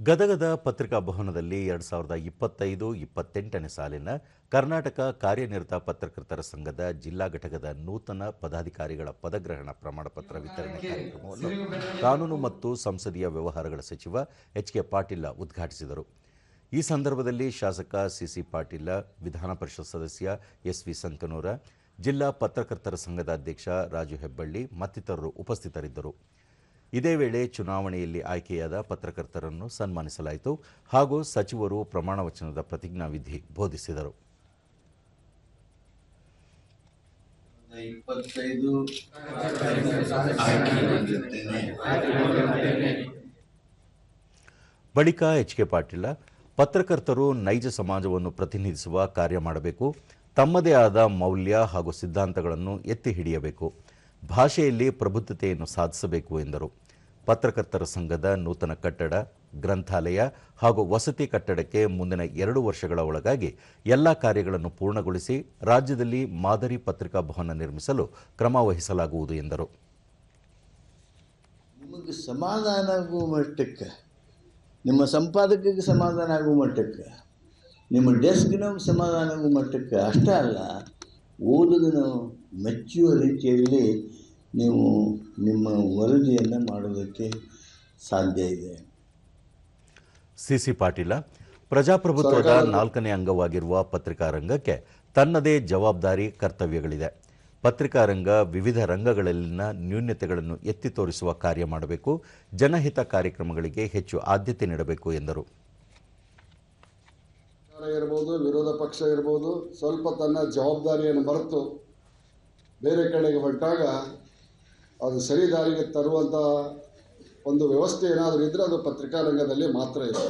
ಗದಗದ ಪತ್ರಿಕಾ ಭವನದಲ್ಲಿ ಎರಡು ಸಾವಿರದ ಇಪ್ಪತ್ತೈದು, ಇಪ್ಪತ್ತೆಂಟನೇ ಸಾಲಿನ ಕರ್ನಾಟಕ ಕಾರ್ಯನಿರತ ಪತ್ರಕರ್ತರ ಸಂಘದ ಜಿಲ್ಲಾ ಘಟಕದ ನೂತನ ಪದಾಧಿಕಾರಿಗಳ ಪದಗ್ರಹಣ ಪ್ರಮಾಣಪತ್ರ ವಿತರಣೆ ಕಾರ್ಯಕ್ರಮವನ್ನು ಕಾನೂನು ಮತ್ತು ಸಂಸದೀಯ ವ್ಯವಹಾರಗಳ ಸಚಿವ ಎಚ್ ಕೆ ಪಾಟೀಲ ಉದ್ಘಾಟಿಸಿದರು. ಈ ಸಂದರ್ಭದಲ್ಲಿ ಶಾಸಕ ಸಿಸಿ ಪಾಟೀಲ, ವಿಧಾನ ಪರಿಷತ್ ಸದಸ್ಯ ಎಸ್ ವಿ ಸಂಕನೂರ, ಜಿಲ್ಲಾ ಪತ್ರಕರ್ತರ ಸಂಘದ ಅಧ್ಯಕ್ಷ ರಾಜು ಹೆಬ್ಬಳ್ಳಿ ಮತ್ತಿತರರು ಉಪಸ್ಥಿತರಿದ್ದರು. ಇದೇ ವೇಳೆ ಚುನಾವಣೆಯಲ್ಲಿ ಆಯ್ಕೆಯಾದ ಪತ್ರಕರ್ತರನ್ನು ಸನ್ಮಾನಿಸಲಾಯಿತು ಹಾಗೂ ಸಚಿವರು ಪ್ರಮಾಣ ವಚನದ ಪ್ರತಿಜ್ಞಾವಿಧಿ ಬೋಧಿಸಿದರು. ಬಳಿಕ ಎಚ್ ಕೆ ಪಾಟೀಲ ಪತ್ರಕರ್ತರು ನೈಜ ಸಮಾಜವನ್ನು ಪ್ರತಿನಿಧಿಸುವ ಕಾರ್ಯ ಮಾಡಬೇಕು ತಮ್ಮದೇ ಆದ ಮೌಲ್ಯ ಹಾಗೂ ಸಿದ್ಧಾಂತಗಳನ್ನು ಎತ್ತಿ ಹಿಡಿಯಬೇಕು. ಭಾಷೆಯಲ್ಲಿ ಪ್ರಬುದ್ಧತೆಯನ್ನು ಸಾಧಿಸಬೇಕು ಎಂದರು. ಪತ್ರಕರ್ತರ ಸಂಘದ ನೂತನ ಕಟ್ಟಡ, ಗ್ರಂಥಾಲಯ ಹಾಗೂ ವಸತಿ ಕಟ್ಟಡಕ್ಕೆ ಮುಂದಿನ ಎರಡು ವರ್ಷಗಳ ಒಳಗಾಗಿ ಎಲ್ಲ ಕಾರ್ಯಗಳನ್ನು ಪೂರ್ಣಗೊಳಿಸಿ ರಾಜ್ಯದಲ್ಲಿ ಮಾದರಿ ಪತ್ರಿಕಾ ಭವನ ನಿರ್ಮಿಸಲು ಕ್ರಮ ವಹಿಸಲಾಗುವುದು ಎಂದರು. ನಿಮಗೆ ಸಮಾಧಾನ ಆಗುವ ಮಟ್ಟಕ್ಕೆ, ನಿಮ್ಮ ಸಂಪಾದಕರಿಗೆ ಸಮಾಧಾನ ಆಗುವ ಮಟ್ಟಕ್ಕೆ, ನಿಮ್ಮ ಡೆಸ್ಕ್ನ ಸಮಾಧಾನ ಆಗುವ ಮಟ್ಟಕ್ಕೆ ಅಷ್ಟೇ ಅಲ್ಲ ಓದುಗನು ಮೆಚ್ಚುವ ರೀತಿಯಲ್ಲಿ ನೀವು ನಿಮ್ಮ ವರದಿಯನ್ನು ಮಾಡೋದಕ್ಕೆ ಸಾಧ್ಯ ಇದೆ. ಸಿ ಸಿ ಪಾಟೀಲ ಪ್ರಜಾಪ್ರಭುತ್ವದ ನಾಲ್ಕನೇ ಅಂಗವಾಗಿರುವ ಪತ್ರಿಕಾ ರಂಗಕ್ಕೆ ತನ್ನದೇ ಜವಾಬ್ದಾರಿ ಕರ್ತವ್ಯಗಳಿದೆ. ಪತ್ರಿಕಾ ರಂಗ ವಿವಿಧ ರಂಗಗಳಲ್ಲಿನ ನ್ಯೂನ್ಯತೆಗಳನ್ನು ಎತ್ತಿ ತೋರಿಸುವ ಕಾರ್ಯ ಮಾಡಬೇಕು ಜನಹಿತ ಕಾರ್ಯಕ್ರಮಗಳಿಗೆ ಹೆಚ್ಚು ಆದ್ಯತೆ ನೀಡಬೇಕು ಎಂದರು. ಇರ್ಬೋದು, ವಿರೋಧ ಪಕ್ಷ ಇರ್ಬೋದು, ಸ್ವಲ್ಪ ತನ್ನ ಜವಾಬ್ದಾರಿಯನ್ನು ಮರೆತು ಬೇರೆ ಕಡೆಗೆ ಹೊರಟಾಗ ಅದು ಸರಿ ದಾರಿಗೆ ತರುವಂಥ ಒಂದು ವ್ಯವಸ್ಥೆ ಏನಾದರೂ ಇದ್ದರೆ ಅದು ಪತ್ರಿಕಾ ರಂಗದಲ್ಲಿ ಮಾತ್ರ ಇದೆ